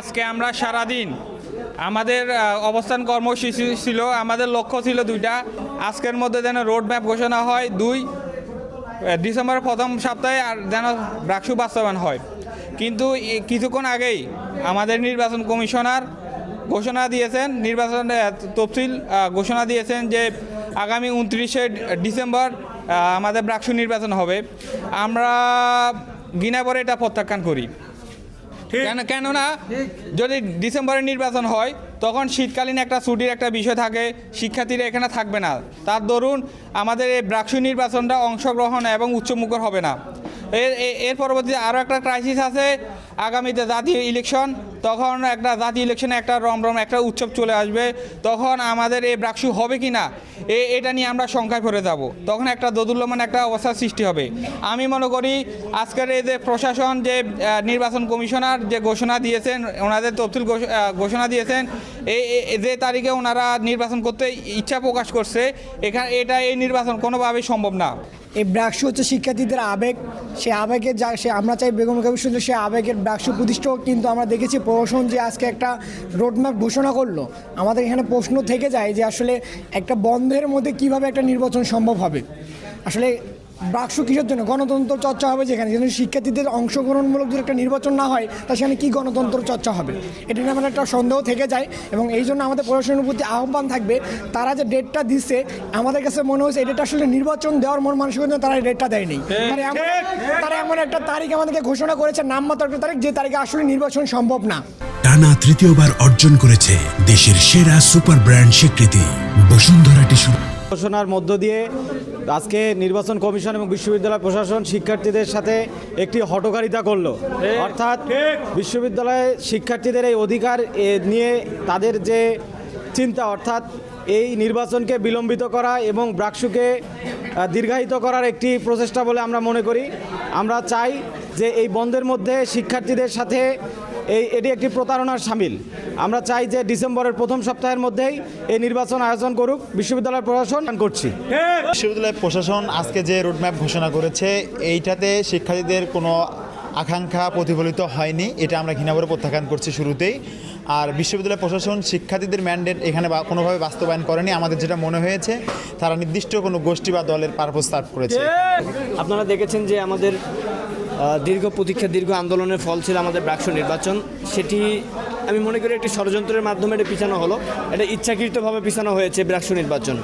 আজকে আমরা সারাদিন আমাদের অবস্থান কর্মসূচি ছিল, আমাদের লক্ষ্য ছিল দুইটা। আজকের মধ্যে যেন রোড ম্যাপ ঘোষণা হয় দুই ডিসেম্বরের প্রথম সপ্তাহে আর যেন ব্রাকসু বাস্তবায়ন হয়। কিন্তু কিছুক্ষণ আগেই আমাদের নির্বাচন কমিশনার ঘোষণা দিয়েছেন, নির্বাচন তফসিল ঘোষণা দিয়েছেন যে আগামী উনত্রিশে ডিসেম্বর আমাদের ব্রাকসু নির্বাচন হবে। আমরা গিনা পরে এটা প্রত্যাখ্যান করি। কেন কেননা যদি ডিসেম্বরে নির্বাচন হয়, তখন শীতকালীন একটা ছুটির একটা বিষয় থাকে, শিক্ষার্থীরা এখানে থাকবে না। তার দরুন আমাদের এই ব্রাকসু নির্বাচনটা অংশগ্রহণ এবং উচ্চমুখর হবে না। এর এর পরবর্তীতে আরও একটা ক্রাইসিস আছে, আগামীতে জাতীয় ইলেকশন তখন একটা জাতীয় ইলেকশনে একটা রমরম, একটা উৎসব চলে আসবে, তখন আমাদের এই ব্রাকসু হবে কি না এটা নিয়ে আমরা শঙ্কায় পড়ে যাব। তখন একটা দোদুল্যমান একটা অবস্থার সৃষ্টি হবে। আমি মনে করি আজকের এই যে প্রশাসন যে নির্বাচন কমিশনার যে ঘোষণা দিয়েছেন, ওনাদের তফসিল ঘোষণা দিয়েছেন এই যে তারিখে ওনারা নির্বাচন করতে ইচ্ছা প্রকাশ করছে এখানে এটা এই নির্বাচন কোনোভাবেই সম্ভব না। এই ব্রাকসু হচ্ছে শিক্ষার্থীদের আবেগ। সে আবেগের যা, সে আমরা চাই বেগম কমিশন সে আবেগের ব্রাকসু প্রতিষ্ঠা কিন্তু আমরা দেখেছি প্রশাসন যে আজকে একটা রোডম্যাপ ঘোষণা করল। আমাদের এখানে প্রশ্ন থেকে যায় যে আসলে একটা বন্ধের মধ্যে কীভাবে একটা নির্বাচন সম্ভব হবে? আসলে ব্রাকসু কিসের জন্য? গণতন্ত্র চর্চা হবে যেখানে। যেখানে শিক্ষার্থীদের অংশগ্রহণমূলক যদি একটা নির্বাচন না হয় তা সেখানে কী গণতন্ত্র চর্চা হবে? এটা নিয়ে আমার একটা সন্দেহ থেকে যায় এবং এই জন্য আমাদের প্রশাসনের প্রতি আহ্বান থাকবে তারা যে ডেটটা দিচ্ছে আমাদের কাছে মনে হচ্ছে এটা আসলে নির্বাচন দেওয়ার মন মানসিকতা তারা এই ডেটটা দেয়নি। তারা এমন তারা এমন একটা তারিখ আমাদেরকে ঘোষণা করেছে নামমাত্র একটা তারিখ যে তারিখে আসলে নির্বাচন সম্ভব না। টানা তৃতীয়বার অর্জন করেছে দেশের সেরা সুপার ব্র্যান্ড স্বীকৃতি। বসুন্ধরা টিস্যু ঘোষণার মধ্য দিয়ে আজকে নির্বাচন কমিশন এবং বিশ্ববিদ্যালয় প্রশাসন শিক্ষার্থীদের সাথে একটি হটকারিতা করল। অর্থাৎ বিশ্ববিদ্যালয়ে শিক্ষার্থীদের এই অধিকার নিয়ে তাদের যে চিন্তা অর্থাৎ এই নির্বাচনকে বিলম্বিত করা এবং ব্রাকসুকে দীর্ঘায়িত করার একটি প্রচেষ্টা বলে আমরা মনে করি। আমরা চাই যে এই বন্ধের মধ্যে শিক্ষার্থীদের সাথে এই এটি একটি প্রতারণার সামিল। আমরা চাই যে ডিসেম্বরের প্রথম সপ্তাহের মধ্যেই এই নির্বাচন আয়োজন করুক বিশ্ববিদ্যালয় প্রশাসন করছি। বিশ্ববিদ্যালয় প্রশাসন আজকে যে রোডম্যাপ ঘোষণা করেছে এইটাতে শিক্ষার্থীদের কোনো আকাঙ্ক্ষা প্রতিফলিত হয়নি এটা আমরা ঘৃণাভরে প্রত্যাখ্যান করছি শুরুতেই। আর বিশ্ববিদ্যালয় প্রশাসন শিক্ষার্থীদের ম্যান্ডেট এখানে বা- কোনোভাবে বাস্তবায়ন করেনি আমাদের যেটা মনে হয়েছে তারা নির্দিষ্ট কোনো গোষ্ঠী বা দলের পারপোজ সার্ভ করেছে। আপনারা দেখেছেন যে আমাদের দীর্ঘ প্রতীক্ষা, দীর্ঘ আন্দোলনের ফল ছিল আমাদের ব্রাক্স নির্বাচন। সেটি আমি মনে করি একটি ষড়যন্ত্রের মাধ্যমে এটা পিছানো হলো। এটা ইচ্ছাকৃতভাবে পিছানো হয়েছে ব্রাক্স নির্বাচন।